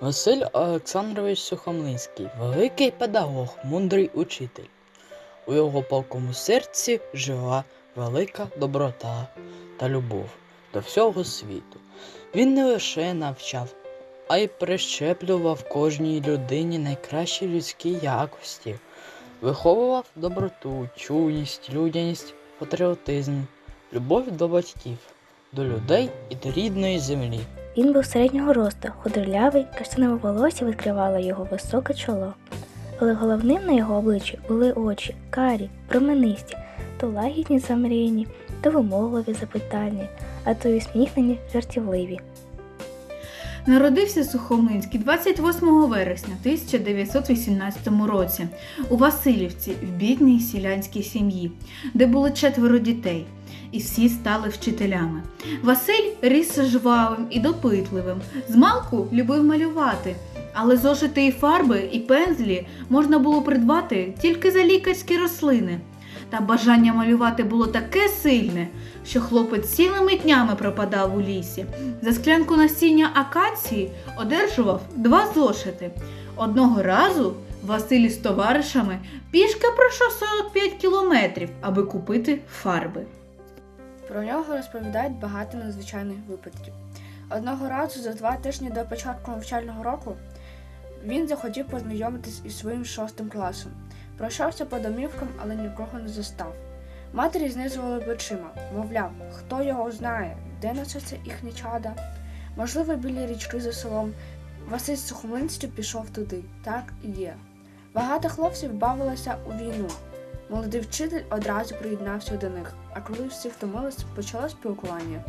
Василь Олександрович Сухомлинський великий педагог, мудрий учитель. У його палкому серці жила велика доброта та любов до всього світу. Він не лише навчав, а й прищеплював кожній людині найкращі людські якості, виховував доброту, чуйність, людяність, патріотизм, любов до батьків, до людей і до рідної землі. Він був середнього росту, худорлявий, каштанове волосся відкривало його високе чоло. Але головним на його обличчі були очі, карі, променисті, то лагідні замріяні, то вимогливі запитальні, а то й усміхнені жартівливі. Народився Сухомлинський 28 вересня 1918 році у Васильівці в бідній селянській сім'ї, де було четверо дітей, і всі стали вчителями. Василь ріс жвавим і допитливим. Змалку любив малювати, але зошити і фарби, і пензлі можна було придбати тільки за лікарські рослини. Та бажання малювати було таке сильне, що хлопець цілими днями пропадав у лісі. За склянку насіння акації одержував два зошити. Одного разу Василь з товаришами пішки пройшов 45 кілометрів, аби купити фарби. Про нього розповідають багато надзвичайних випадків. Одного разу за два тижні до початку навчального року він захотів познайомитись із своїм шостим класом. Пройшовся по домівкам, але нікого не застав. Матері знизували плечима, мовляв, хто його знає, де носиться їхні чада. Можливо, біля річки за селом. Василь Сухомлинський пішов туди, так і є. Багато хлопців бавилося у війну. Молодий вчитель одразу приєднався до них, а коли всі втомились, почалось спілкування.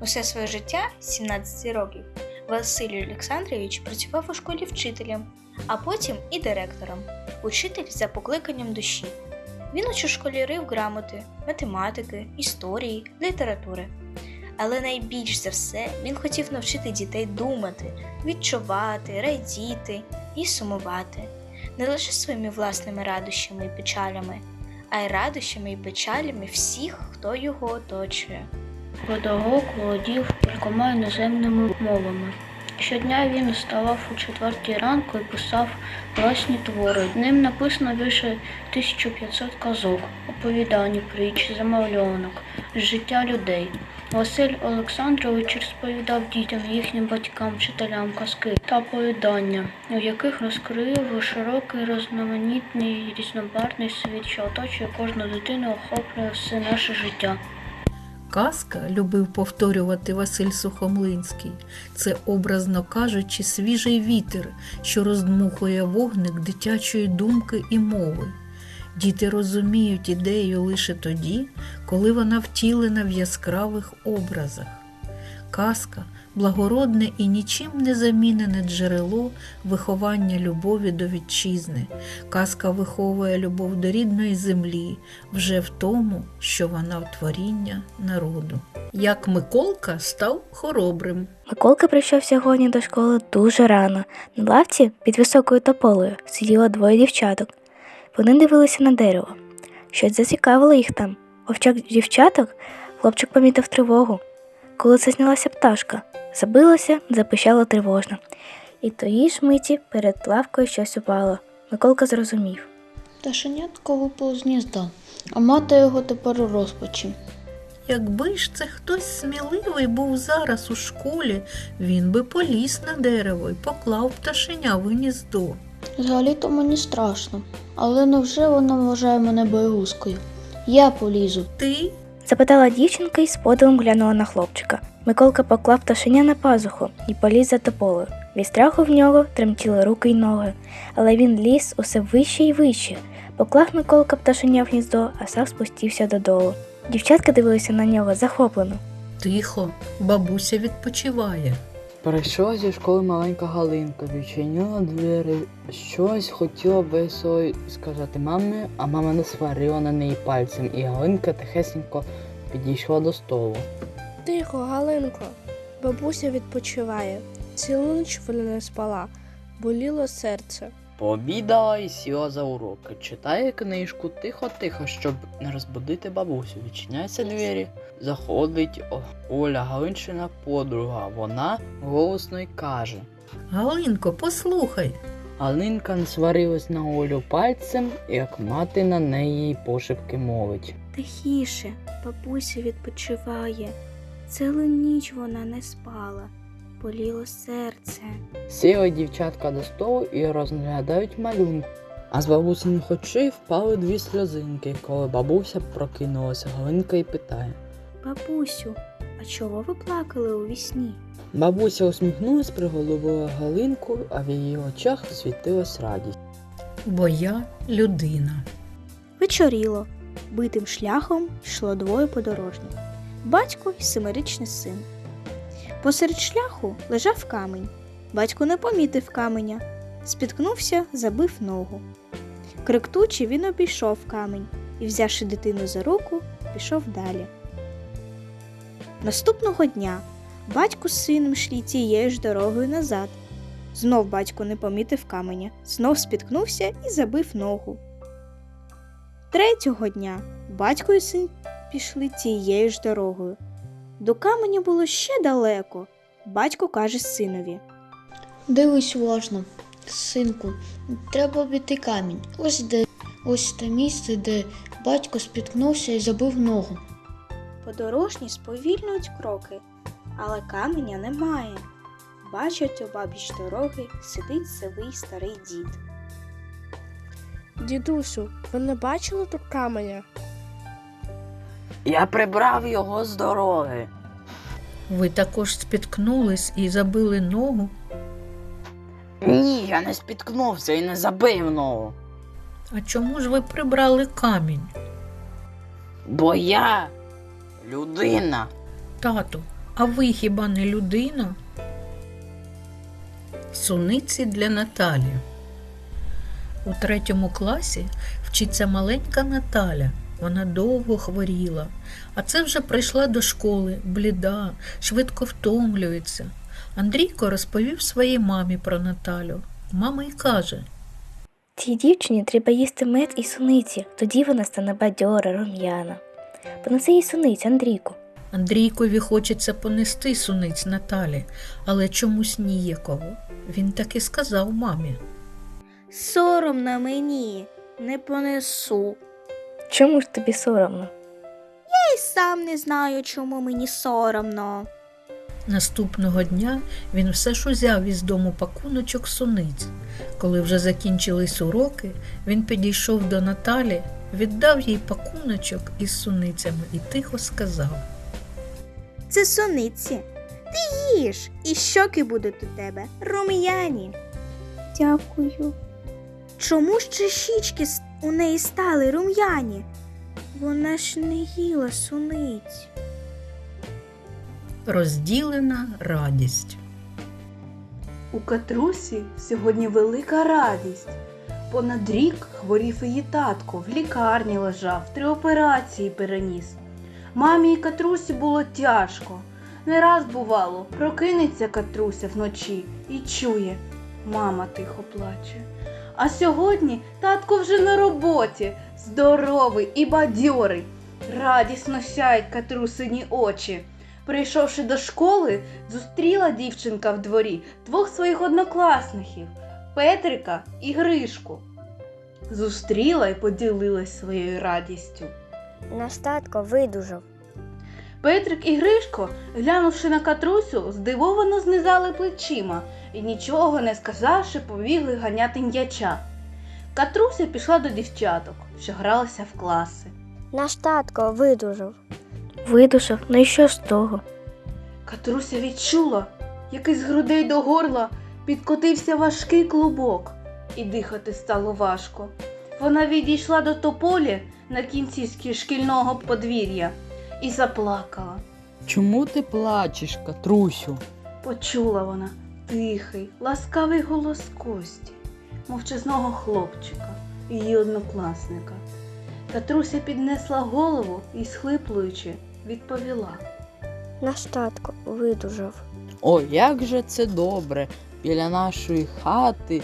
Усе своє життя, 17 років, Василій Олександрович працював у школі вчителем, а потім і директором. Учитель за покликанням душі. Він учив школярів грамоти, математики, історії, літератури. Але найбільш за все він хотів навчити дітей думати, відчувати, радіти і сумувати не лише своїми власними радощами і печалями, а й радощами і печалями всіх, хто його оточує. Педагог володів кількома іноземними мовами. Щодня він вставав у четвертій ранку і писав власні твори. Ним написано більше 1500 казок, оповідань, притч, замовлянок, життя людей. Василь Олександрович розповідав дітям, їхнім батькам, вчителям казки та оповідання, у яких розкрив широкий, різноманітний різнобарний світ, що оточує кожну дитину, охоплює все наше життя. Казка, любив повторювати Василь Сухомлинський, це, образно кажучи, свіжий вітер, що роздмухує вогник дитячої думки і мови. Діти розуміють ідею лише тоді, коли вона втілена в яскравих образах. Казка благородне і нічим не замінене джерело виховання любові до вітчизни. Казка виховує любов до рідної землі вже в тому, що вона творіння народу. Як Миколка став хоробрим. Миколка прийшов сьогодні до школи дуже рано. На лавці під високою тополею сиділо двоє дівчаток. Вони дивилися на дерево. Щось зацікавило їх там. Овчак дівчаток хлопчик помітив тривогу. Коли це знялася пташка, забилася, запищала тривожно. І тої ж миті перед лавкою щось упало. Миколка зрозумів. Пташенятко випало з гнізда, а мати його тепер у розпачі. Якби ж це хтось сміливий був зараз у школі, він би поліз на дерево і поклав пташеня в гніздо. Взагалі-то мені страшно, але невже вона вважає мене боягузкою? Я полізу. Ти Запитала дівчинка і з подивом глянула на хлопчика. Миколка поклав пташеня на пазуху і поліз за тополею. Від страху в нього тремтіли руки й ноги, але він ліз усе вище і вище. Поклав Миколка пташеня в гніздо, а сам спустився додолу. Дівчатка дивилися на нього захоплено. тихо, бабуся відпочиває. Прийшла зі школи маленька Галинка, відчинила двері, щось хотіла весело сказати мамі, а мама не сварила на неї пальцем, і Галинка тихесенько підійшла до столу. Тихо, Галинко, бабуся відпочиває. Цілу ніч вона не спала, боліло серце. Пообідала і сіла за уроки. Читає книжку тихо-тихо, щоб не розбудити бабусю. Відчиняються двері. Заходить Оля Галиншина подруга. Вона голосно й каже. Галинко, послухай. Галинка сварилась на Олю пальцем, як мати на неї пошепки мовить. Тихіше, бабуся відпочиває. Цілу ніч вона не спала. Боліло серце. Сіли дівчатка до столу і розглядають малюнки. А з бабусиних очей впали дві сльозинки, коли бабуся прокинулася Галинка і питає. Бабусю, а чого ви плакали у вісні? Бабуся усміхнулась, приголубила Галинку, а в її очах світилась радість. Бо я людина. Вечоріло. Битим шляхом йшло двоє подорожніх батько і семирічний син. Посеред шляху лежав камінь. Батько не помітив каменя, спіткнувся, забив ногу. Кректучи, він обійшов камінь і, взявши дитину за руку, пішов далі. Наступного дня батько з сином йшли тією ж дорогою назад. Знов батько не помітив каменя, знов спіткнувся і забив ногу. Третього дня батько і син пішли тією ж дорогою. До каменя було ще далеко. Батько каже синові. Дивись уважно, синку, треба обійти камінь. Ось де ось те місце, де батько спіткнувся і забив ногу. Подорожні сповільнюють кроки, але каменя немає. Бачать обабіч дороги сидить сивий старий дід. Дідусю, ви не бачили тут каменя? Я прибрав його з дороги. Ви також спіткнулись і забили ногу. Ні, я не спіткнувся і не забив ногу. А чому ж ви прибрали камінь? Бо я людина. Тату, а ви хіба не людина? Суниці для Наталі. У третьому класі вчиться маленька Наталя. Вона довго хворіла, а це вже прийшла до школи, бліда, швидко втомлюється. Андрійко розповів своїй мамі про Наталю. Мама й каже: Цій дівчині треба їсти мед і суниці, тоді вона стане бадьора, рум'яна. Понеси їй суниць, Андрійку. Андрійкові хочеться понести суниць Наталі, але чомусь ніяково. Він так і сказав мамі. Соромно мені, не понесу. Чому ж тобі соромно? Я й сам не знаю, чому мені соромно. Наступного дня він все ж узяв із дому пакуночок суниць. Коли вже закінчились уроки, він підійшов до Наталі, віддав їй пакуночок із суницями і тихо сказав. Це суниці. Ти їж, і щоки будуть у тебе рум'яні. Дякую. Чому ж щічки у неї стали рум'яні? Вона ж не їла суниць. Розділена радість. У Катрусі сьогодні велика радість. Понад рік хворів її татко, в лікарні лежав, три операції переніс. Мамі і Катрусі було тяжко. Не раз бувало, прокинеться Катруся вночі і чує, мама тихо плаче. А сьогодні татко вже на роботі, здоровий і бадьорий. Радісно сяють Катрусині очі. Прийшовши до школи, зустріла дівчинка в дворі двох своїх однокласників Петрика і Гришку. Зустріла і поділилась своєю радістю. Наш татко видужав. Петрик і Гришко, глянувши на Катрусю, здивовано знизали плечима і, нічого не сказавши, побігли ганяти м'яча. Катруся пішла до дівчаток, що гралися в класи. Наш татко видужав. Видушав, ну і що з того? Катруся відчула, як із грудей до горла підкотився важкий клубок, і дихати стало важко. Вона відійшла до тополі на кінці шкільного подвір'я і заплакала. Чому ти плачеш, Катрусю? Почула вона тихий, ласкавий голос Кості, мовчазного хлопчика, її однокласника. Катруся піднесла голову і, схлиплуючи, відповіла. Наш татко видужав. О, як же це добре! Біля нашої хати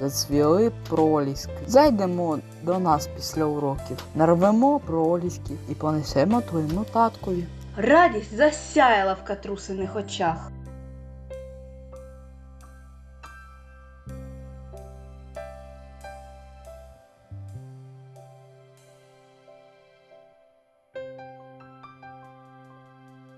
зацвіли проліски. Зайдемо до нас після уроків, нарвемо пролісків і понесемо твоєму таткові. Радість засяяла в катрусиних очах.